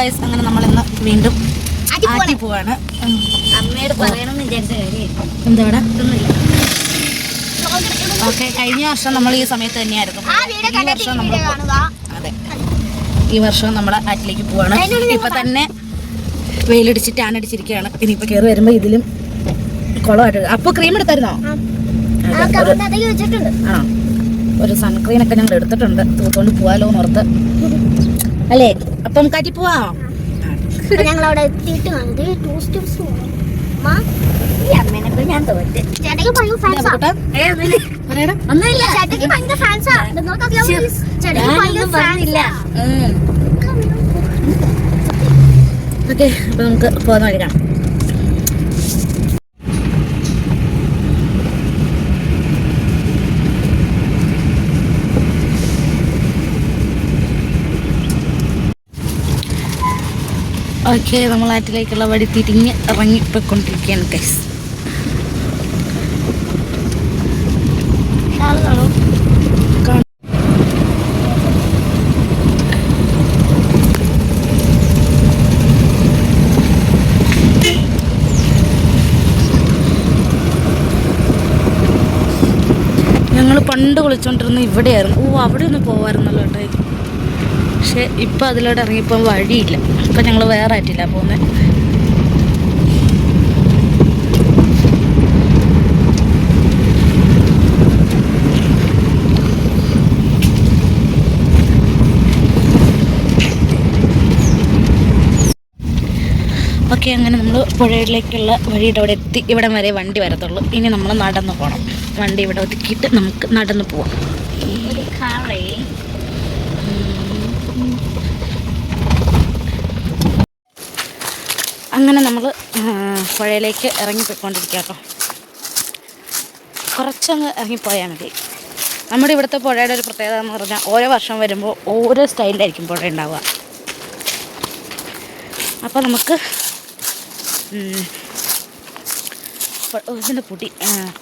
Guys അങ്ങനെ നമ്മൾ ഇന്ന് വീണ്ടും ആറ്റി പോവാണ്. അമ്മയോട് പറയണമെന്ന് വിചാരിച്ച കാര്യം. എന്താ ഇവിടെ ഓക്കെ കഴിഞ്ഞ വർഷം നമ്മൾ ഈ സമയത്ത് തന്നെയായിരുന്നു. ഈ വർഷം നമ്മൾ അതെ. ഈ വർഷം നമ്മൾ ആറ്റിലേക്ക് പോവാണ്. ഇപ്പൊ തന്നെ വെയിലടിച്ച് ടാൻ അടിച്ചിരിക്കുകയാണ് ഇനിയിപ്പോ കയറി വരുമ്പോ ഇതിലും കുളമായിട്ട് അപ്പൊ ക്രീം എടുത്തായിരുന്നോ? ആ. ഒരു- സൺക്രീം ഒക്കെ ഞങ്ങൾ എടുത്തിട്ടുണ്ട്. തൂത്തോണ്ട് പോവാലോ എന്ന് ഓർത്ത് അല്ലേ? അപ്പം കാറ്റി പോവാ. ഞങ്ങളവിടെ ഞങ്ങൾ അവിടെ എത്തിയിട്ട് ഈ ഞാൻ തോറ്റ്. ചേട്ടയ്ക്ക് ഭയങ്കര ഫാൻസാ ചേട്ടയ്ക്ക് ഫാൻസാ ചേട്ടയ്ക്ക് ഓക്കെ അപ്പൊ നമുക്ക് പോകുന്ന വഴി കാണാം. ഓക്കെ നമ്മൾ ആറ്റിലേക്കുള്ള വഴി തിരിഞ്ഞ് ഇറങ്ങിപ്പോയിക്കൊണ്ടിരിക്കുകയാണ് ഗൈസ് ഞങ്ങൾ പണ്ട് കുളിച്ചോണ്ടിരുന്ന ഇവിടെയായിരുന്നു. ഓ അവിടെ ഒന്ന് പോവായിരുന്നല്ലോ കേട്ടോ പക്ഷെ ഇപ്പം അതിലോട്ട് ഇറങ്ങിയപ്പോൾ വഴിയില്ല. ഇപ്പം ഞങ്ങൾ വേറെ ആയിട്ടില്ല പോകുന്നത് ഓക്കെ അങ്ങനെ നമ്മൾ പുഴയിലേക്കുള്ള വഴിയുടെ അവിടെ എത്തി. ഇവിടം വരെ വണ്ടി വരത്തുള്ളൂ. ഇനി നമ്മൾ നടന്നു പോകണം വണ്ടി ഇവിടെ ഒതുക്കിയിട്ട് നമുക്ക് നടന്നു പോവാം ഒരു കാറേ അങ്ങനെ നമ്മൾ പുഴയിലേക്ക് ഇറങ്ങിപ്പോയിക്കൊണ്ടിരിക്കുക കേട്ടോ കുറച്ചങ്ങ് ഇറങ്ങിപ്പോയാൽ മതി. നമ്മുടെ ഇവിടുത്തെ പുഴയുടെ ഒരു പ്രത്യേകത എന്ന് പറഞ്ഞാൽ ഓരോ വർഷം വരുമ്പോൾ ഓരോ സ്റ്റൈലിലായിരിക്കും പുഴ ഉണ്ടാവുക. അപ്പോൾ നമുക്ക് ഇതിന്റെ പൊടി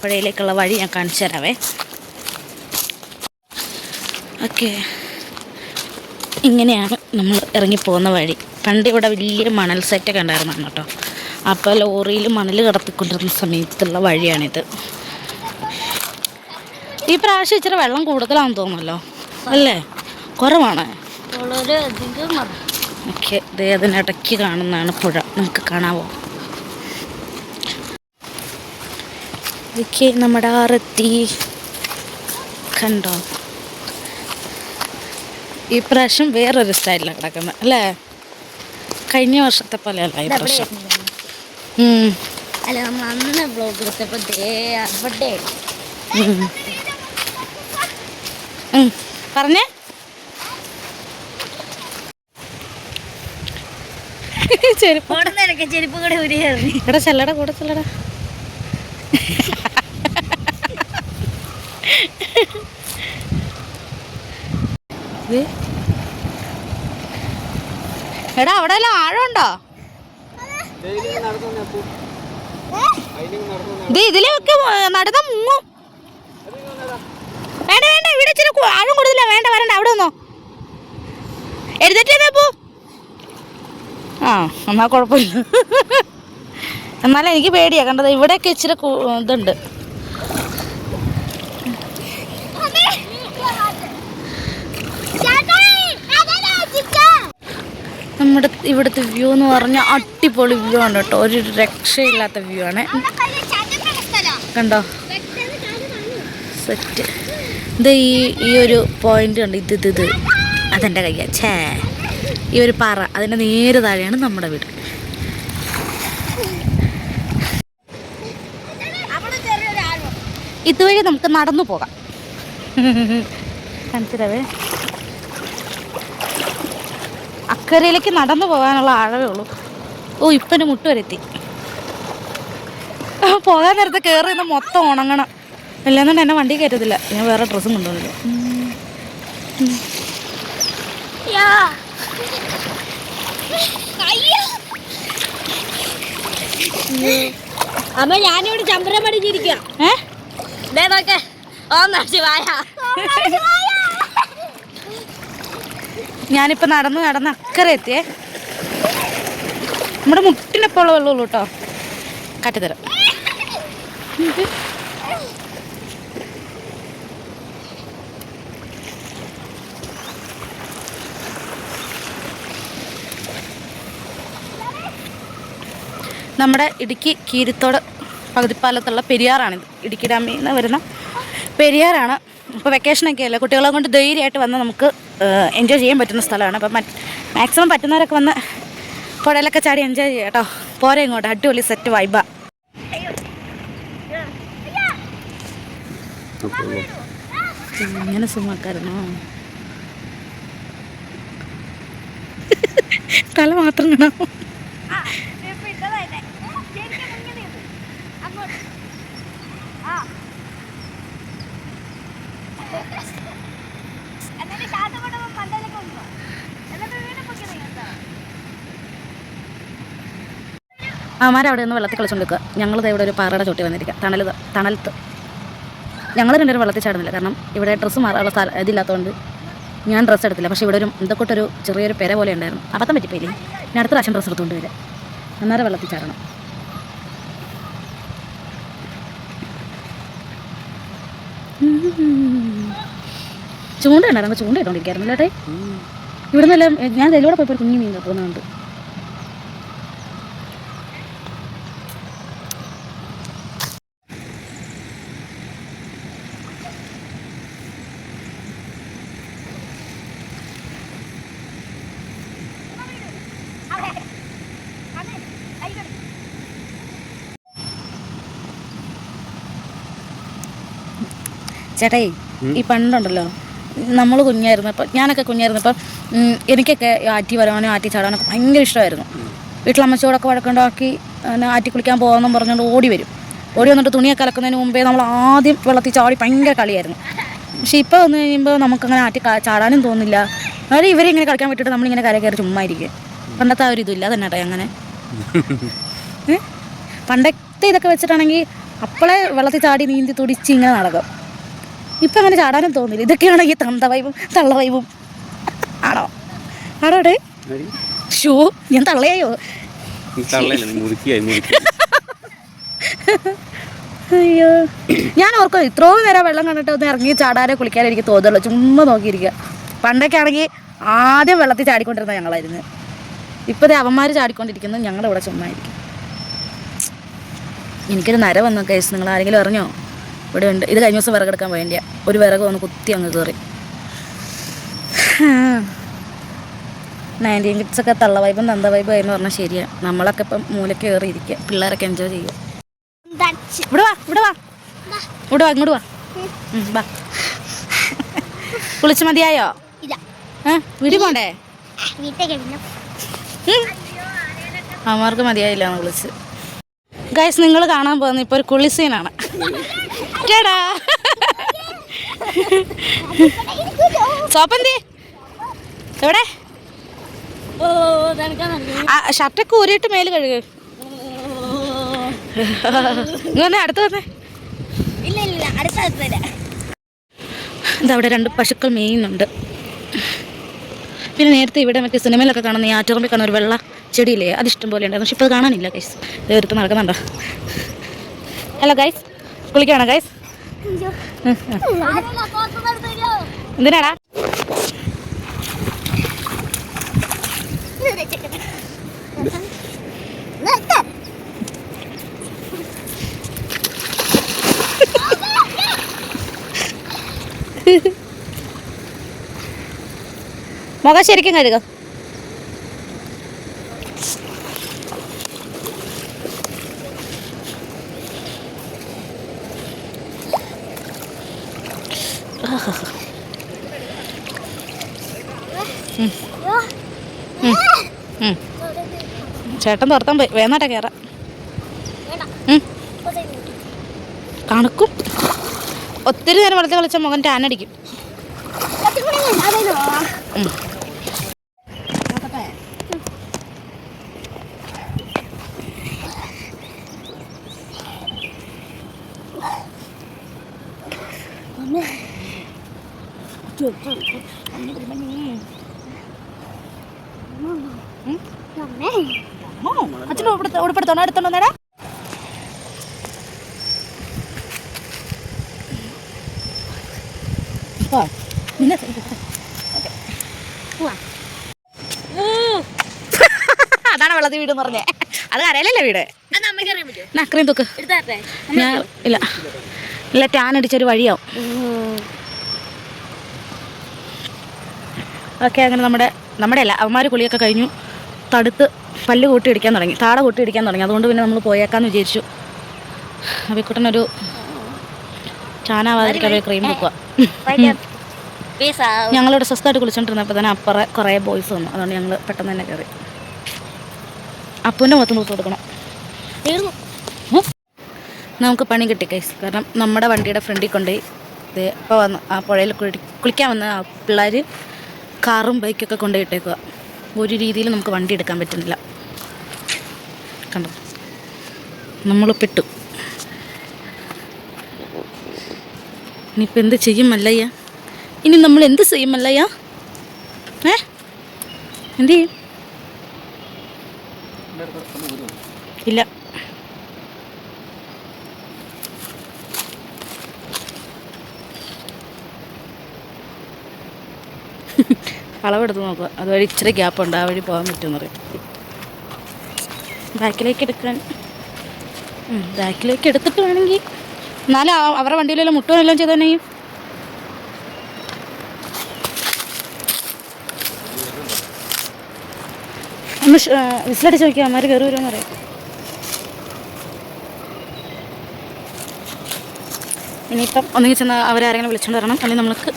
പുഴയിലേക്കുള്ള വഴി ഞാൻ കാണിച്ചു തരാവേ. ഓക്കെ. ഇങ്ങനെയാണ് നമ്മൾ ഇറങ്ങിപ്പോകുന്ന വഴി. പണ്ട് ഇവിടെ വലിയ മണൽ സെറ്റൊക്കെ ഉണ്ടായിരുന്നു കേട്ടോ അപ്പോൾ ലോറിയിൽ മണൽ കിടത്തിക്കൊണ്ടിരുന്ന സമയത്തുള്ള വഴിയാണിത്. ഈ പ്രാവശ്യം ഇച്ചിരി വെള്ളം കൂടുതലാണെന്ന് തോന്നുന്നല്ലോ. അല്ലേ? കുറവാണ്. ഓക്കെ അതിനിടയ്ക്ക് കാണുന്നതാണ് പുഴ. നമുക്ക് കാണാവോ? ഓക്കെ നമ്മുടെ ആറെത്തി കണ്ടോ? ഈ പ്രാവശ്യം വേറൊരു സ്റ്റൈലിലാണ് കിടക്കുന്നത് അല്ലേ? കഴിഞ്ഞ വർഷത്തെ ഈ ഉം. അല്ല നമ്മൾ അന്ന് ബ്ലോഗ് എടുത്തപ്പോ ദേ അവിടെ ഉം. ഉം. പറഞ്ഞേ ചെരുപ്പ് കൂടെ ഉരിയായിരുന്നു ഇവിടെ ചെല്ലട കൂടെ ചെല്ലട ദേ. എടാ അവിടെ എല്ലാം ആഴമുണ്ടോ? ഇതിലൊക്കെ നടന്ന മുങ്ങും. വേണ്ട വേണ്ട ഇവിടെ ഇച്ചിരി ആഴം കൂടുതല. വേണ്ട വരണ്ട അവിടെ നിന്നോ. എഴുതിട്ടേ പോ. ആ എന്നാ കുഴപ്പമില്ല. എന്നാലും എനിക്ക് പേടിയാ. കണ്ടത് ഇവിടെയൊക്കെ ഇച്ചിരി ഇതുണ്ട്. ഇവിടുത്തെ വ്യൂ എന്ന് പറഞ്ഞാൽ അടിപൊളി വ്യൂ ആണ് കേട്ടോ. ഒരു രക്ഷയില്ലാത്ത വ്യൂ ആണ്. കണ്ടോ? സെറ്റ് ഇത് ഈ ഈ ഒരു പോയിന്റ് ഉണ്ട് ഇത് ഇത് ഇത്. അതെന്റെ കയ്യാ. ഛേ. ഈ ഒരു പാറ. അതിന്റെ നേരെ താഴെയാണ് നമ്മുടെ വീട്. ഇതുവഴി നമുക്ക് നടന്നു പോകാം. കാണിച്ചിരവേ അക്കരയിലേക്ക് നടന്നു പോകാനുള്ള ആഴവേ ഉള്ളൂ. ഓ ഇപ്പൊ എന്റെ മുട്ട് വരെ എത്തി ആ, പോകാൻ നേരത്തെ കയറി നിന്ന് മൊത്തം ഉണങ്ങണം. ഇല്ലെന്നുണ്ട് എന്നെ വണ്ടി കയറ്റത്തില്ല. ഞാൻ വേറെ ഡ്രസ്സും കൊണ്ടുവന്നില്ല. അമ്മ ഞാനിവിടെ ചമ്പരം പഠിച്ചിരിക്കുക ഏ? ദേ നോക്കെ. ഓ ശിവായ. ഞാനിപ്പോൾ നടന്ന് നടന്ന് അക്കരെ എത്തിയേ. നമ്മുടെ മുട്ടിനൊപ്പമുള്ള വെള്ളമുള്ളൂ കേട്ടോ. കാട്ടിത്തരാം നമ്മുടെ ഇടുക്കി കീരിത്തോട് പകുതിപ്പാലത്തുള്ള പെരിയാറാണിത്. ഇടുക്കി ഡാമിൽ നിന്ന് വരുന്ന പെരിയാറാണ് ഇപ്പോൾ വെക്കേഷനൊക്കെ അല്ലേ? കുട്ടികളെ കൊണ്ട് ധൈര്യമായിട്ട് വന്ന് നമുക്ക് എൻജോയ് ചെയ്യാൻ പറ്റുന്ന സ്ഥലമാണ്. അപ്പം മാക്സിമം പറ്റുന്നവരൊക്കെ വന്ന് പുഴയിലൊക്കെ ചാടി എൻജോയ് ചെയ്യാം കേട്ടോ. പോരെ ഇങ്ങോട്ട്. അടിപൊളി സെറ്റ് വൈബ ഇങ്ങനെ സുമാക്കാരുന്നോ തല മാത്രം കാണാമോ? അമാരവിടെ നിന്ന് വെള്ളത്തിൽ കളിച്ചുകൊണ്ടിരിക്കുക ഞങ്ങൾ ഇവിടെ ഒരു പാറയുടെ ചോട്ടി വന്നിരിക്കുക. തണൽ തണലത്ത്. ഞങ്ങൾ രണ്ടുപേരും വെള്ളത്തിൽ ചാടുന്നില്ല. കാരണം ഇവിടെ ഡ്രസ്സ് മാറാനുള്ള സ്ഥലം ഇതില്ലാത്തതുകൊണ്ട് ഞാൻ ഡ്രസ്സ് എടുത്തില്ല. പക്ഷേ ഇവിടെ ഒരു എന്തൊക്കെട്ടൊരു ചെറിയൊരു പെര പോലെ ഉണ്ടായിരുന്നു. അബദ്ധം പറ്റിപ്പോയില്ലേ? ഞാൻ അടുത്ത പ്രാവശ്യം ഡ്രസ്സ് എടുത്തുകൊണ്ട് വരാം അന്നേരം വെള്ളത്തിൽ ചാടണം. ചൂണ്ട ഉണ്ടായിരുന്നു. ചൂണ്ട ഇട്ടോണ്ടിരിക്കായിരുന്നു അല്ലേ ഇവിടെ നിന്നെല്ലാം ഞാൻ ഇതിലൂടെ പോയപ്പോൾ കുഞ്ഞു മീൻ പോകുന്നുണ്ട് ചേട്ടായി ഈ പണ്ടുണ്ടല്ലോ നമ്മൾ കുഞ്ഞായിരുന്നപ്പോൾ ഞാനൊക്കെ കുഞ്ഞായിരുന്നപ്പോൾ എനിക്കൊക്കെ ആറ്റി വരാനോ ആറ്റി ചാടാനോ ഭയങ്കര ഇഷ്ടമായിരുന്നു. വീട്ടിലമ്മച്ചോടൊക്കെ വഴക്കുണ്ടാക്കി ആറ്റി കുളിക്കാൻ പോകാമെന്നും പറഞ്ഞുകൊണ്ട് ഓടി വരും. ഓടി വന്നിട്ട് തുണിയൊക്കെ അലക്കുന്നതിന് മുമ്പേ നമ്മൾ ആദ്യം വെള്ളത്തിൽ ചാടി ഭയങ്കര കളിയായിരുന്നു. പക്ഷേ ഇപ്പോൾ വന്നു കഴിയുമ്പോൾ നമുക്കങ്ങനെ ആറ്റി ചാടാനും തോന്നില്ല. അതായത് ഇവരെ ഇങ്ങനെ കളിക്കാൻ പറ്റിയിട്ട് നമ്മളിങ്ങനെ കര കയറി ചുമ്മാ ഇരിക്കുക. പണ്ടത്തെ ആ ഒരു ഇതില്ല തന്നെ കേട്ടോ അങ്ങനെ. പണ്ടത്തെ ഇതൊക്കെ വെച്ചിട്ടാണെങ്കിൽ അപ്പോളെ വെള്ളത്തിൽ ചാടി നീന്തി തുടിച്ച് ഇങ്ങനെ നടക്കും. ഇപ്പം അങ്ങനെ ചാടാനും തോന്നില്ല. ഈ തന്ത വൈബും തള്ള വൈബും ആണോ? ആടോ ഡേ ഷൂ ഞാൻ തള്ളയായോ? അയ്യോ. ഞാൻ ഓർക്കും ഇത്രയും നേരം വെള്ളം കണ്ടിട്ട് ഒന്ന് ഇറങ്ങി ചാടാനോ കുളിക്കാനോ എനിക്ക് തോന്നുള്ളൂ. ചുമ്മാ നോക്കിയിരിക്കുക പണ്ടൊക്കെ ആണെങ്കിൽ ആദ്യം വെള്ളത്തിൽ ചാടിക്കൊണ്ടിരുന്ന ഞങ്ങളായിരുന്നു. ഇപ്പോഴത്തെ അവന്മാർ ചാടിക്കൊണ്ടിരിക്കുന്നത് ഞങ്ങളുടെ ഇവിടെ ചുമ്മാ ഇരിക്കും. എനിക്കൊരു നര വന്നു കേസ്? നിങ്ങൾ ആരെങ്കിലും അറിഞ്ഞോ? ഇവിടെ ഉണ്ട് ഇത് കഴിഞ്ഞ ദിവസം വിറകെടുക്കാൻ വേണ്ടിയാ ഒരു വിറക് വന്ന് കുത്തി അങ്ങ് കയറി നയന്റീൻ കിഡ്സ് ഒക്കെ തള്ള വൈബും തന്ത വൈബും ആയിരുന്നു പറഞ്ഞാൽ ശരിയാണ് നമ്മളൊക്കെ ഇപ്പം മൂലക്ക് കയറി ഇരിക്കുക പിള്ളേരൊക്കെ എൻജോയ് ചെയ്യുക. ഇവിടെ വാ ഇവിടെ വാ. ഇവിടെ വാ ഇങ്ങോട്ട് വാ. വാ. കുളിച്ച് മതിയായോ? വീട്ടിൽ പോണ്ടേ? അമ്മമാർക്ക് മതിയായില്ല കുളിച്ച്. വിളിച്ച് ഗൈസ് നിങ്ങൾ കാണാൻ പോകുന്നത് ഇപ്പോൾ ഒരു കുളി സീനാണ് സോപ്പന്തി. എവിടെ? ഷർട്ടൊക്കെ ഊരിയിട്ട് മേൽ കഴുകു. ഇങ്ങനെ അടുത്ത് വന്നേ ഇല്ല ഇല്ല അടുത്ത ഇതാ അവിടെ രണ്ട് പശുക്കൾ മേയുന്നുണ്ട്. പിന്നെ നേരത്തെ ഇവിടെ മറ്റേ സിനിമയിലൊക്കെ കാണുന്ന ഈ ആറ്റുറമ്പിൽ കാണുന്ന ഒരു വെള്ള ചെടിയില്ലേ അത് ഇഷ്ടം പോലെ ഉണ്ടായിരുന്നു. പക്ഷെ ഇപ്പോൾ അത് കാണാനില്ല ഗൈസ് എടുത്ത് നടക്കുന്നുണ്ടോ? ഹലോ ഗൈസ് കുളിക്കാണോ ഗൈസ് എന്തിനാടാ? മുഖം ശരിക്കും കഴുകാം. ചേട്ടൻ തുറത്താൻ പോയി. വേണാട്ടെ കയറാം. കണക്കും ഒത്തിരി നേരം വെള്ളത്തിൽ കളിച്ച മുഖം ടാനടിക്കും ഉം. അമ്മേ ഓ അച്ഛനും ഉടുപ്പെടുത്തോണോ എടുത്തോണ്ടോ നേടാ നിന്നെ അതാണ് വെള്ളത്തി വീട് എന്ന് പറഞ്ഞേ. അത് കരയിലല്ലേ വീട്? അക്രയും തൊക്ക്. ഞാൻ ഇല്ല. ഇല്ല ടാൻ അടിച്ചൊരു വഴിയാവും. ഓക്കെ അങ്ങനെ നമ്മുടെ നമ്മുടെ അല്ല അവന്മാർ കുളിയൊക്കെ കഴിഞ്ഞു. തടുത്ത് പല്ല് കൂട്ടി ഇടിക്കാൻ തുടങ്ങി. താട കൂട്ടി ഇടിക്കാൻ തുടങ്ങി. അതുകൊണ്ട് പിന്നെ നമ്മൾ പോയേക്കാന്ന് വിചാരിച്ചു. അവിക്കുട്ടനൊരു ചാനാവാതിരിക്കാൻ ക്രീം വെക്കുക ഞങ്ങളിവിടെ സ്വസ്ഥമായിട്ട് കുളിച്ചോണ്ടിരുന്നപ്പോൾ തന്നെ അപ്പുറം കുറേ ബോയ്സ് വന്നു. അതുകൊണ്ട് ഞങ്ങൾ പെട്ടെന്ന് തന്നെ കയറി അപ്പൂന്റെ മുഖത്ത് നോക്കി കൊടുക്കണം. നമുക്ക് പണി കിട്ടി കൈസ് കാരണം നമ്മുടെ വണ്ടിയുടെ ഫ്രണ്ടിൽ കൊണ്ടുപോയി. ഇത് ഇപ്പോൾ വന്ന് ആ പുഴയിൽ കുളി കുളിക്കാൻ വന്ന ആ പിള്ളേർ കാറും ബൈക്കൊക്കെ കൊണ്ടുപോയി ഇട്ടേക്കുക ഒരു രീതിയിൽ നമുക്ക് വണ്ടി എടുക്കാൻ പറ്റുന്നില്ല. കണ്ടോ? നമ്മൾ പെട്ടു. ഇനിയിപ്പോൾ എന്ത് ചെയ്യും മല്ലയ്യ? ഇനി നമ്മൾ എന്ത് ചെയ്യും മല്ലയ്യ? ഏ? എന്ത് ചെയ്യും ഇല്ല അളവെടുത്ത് നോക്കുക അതുവഴി ഇച്ചിരി ഗ്യാപ്പ് ഉണ്ട് ആ വഴി പോകാൻ പറ്റുമെന്ന് പറയും. ബാക്കിലേക്ക് എടുക്കാൻ. ബാക്കിലേക്ക് എടുത്തിട്ട് വേണമെങ്കിൽ എന്നാലും അവരുടെ വണ്ടിയിലെല്ലാം മുട്ടുവെല്ലാം ചെയ്ത് തന്നെ ചെയ്യും. ഒന്ന് വിസിലടിച്ച് നോക്കിയാൽ അമ്മമാർ കയറി വരുമെന്ന് പറയും. ഇനിയിപ്പം ഒന്നുകിൽ ചെന്ന് അവരാരെങ്കിലും വിളിച്ചുകൊണ്ട് വരണം. അല്ലെങ്കിൽ നമുക്ക്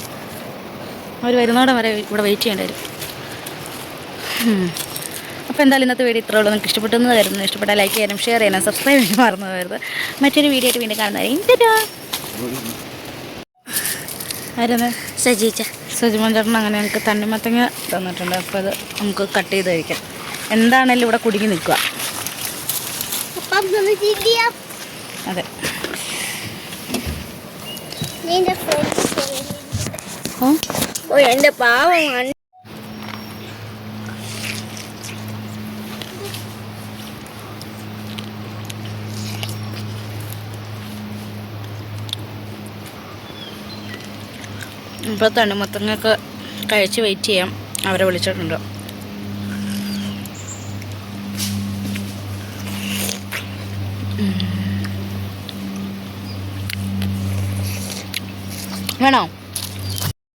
അവർ വരുന്നോടെ വരെ ഇവിടെ വെയിറ്റ് ചെയ്യേണ്ടി വരും. അപ്പോൾ എന്തായാലും ഇന്നത്തെ വീഡിയോ ഇത്രേ ഉള്ളൂ. നിങ്ങൾക്ക് ഇഷ്ടപ്പെട്ടെന്ന് കരുതുന്നു. ഇഷ്ടപ്പെട്ടാൽ ലൈക്ക് ചെയ്യാനും ഷെയർ ചെയ്യാനും സബ്സ്ക്രൈബ് ചെയ്യാനും മറന്നു പോകരുത്. മറ്റൊരു വീഡിയോ ആയിട്ട് വീണ്ടും കാണുന്നതായിരിക്കും. ആരാണ്? സജീച്ച. സജിമോൻ ചേട്ടൻ അങ്ങനെ ഞങ്ങൾക്ക് തണ്ണിമത്തങ്ങ തന്നിട്ടുണ്ട്. അപ്പോൾ അത് നമുക്ക് കട്ട് ചെയ്ത് കഴിക്കാം. എന്താണേലും ഇവിടെ കുടുങ്ങി നിൽക്കുക. അതെ. ഓ? ഓ എന്റെ പാവം ഇപ്പോൾ തണ്ണിമത്തങ്ങയൊക്കെ കഴിച്ച് വെയിറ്റ് ചെയ്യാം. അവരെ വിളിച്ചിട്ടുണ്ട്. വേണോ?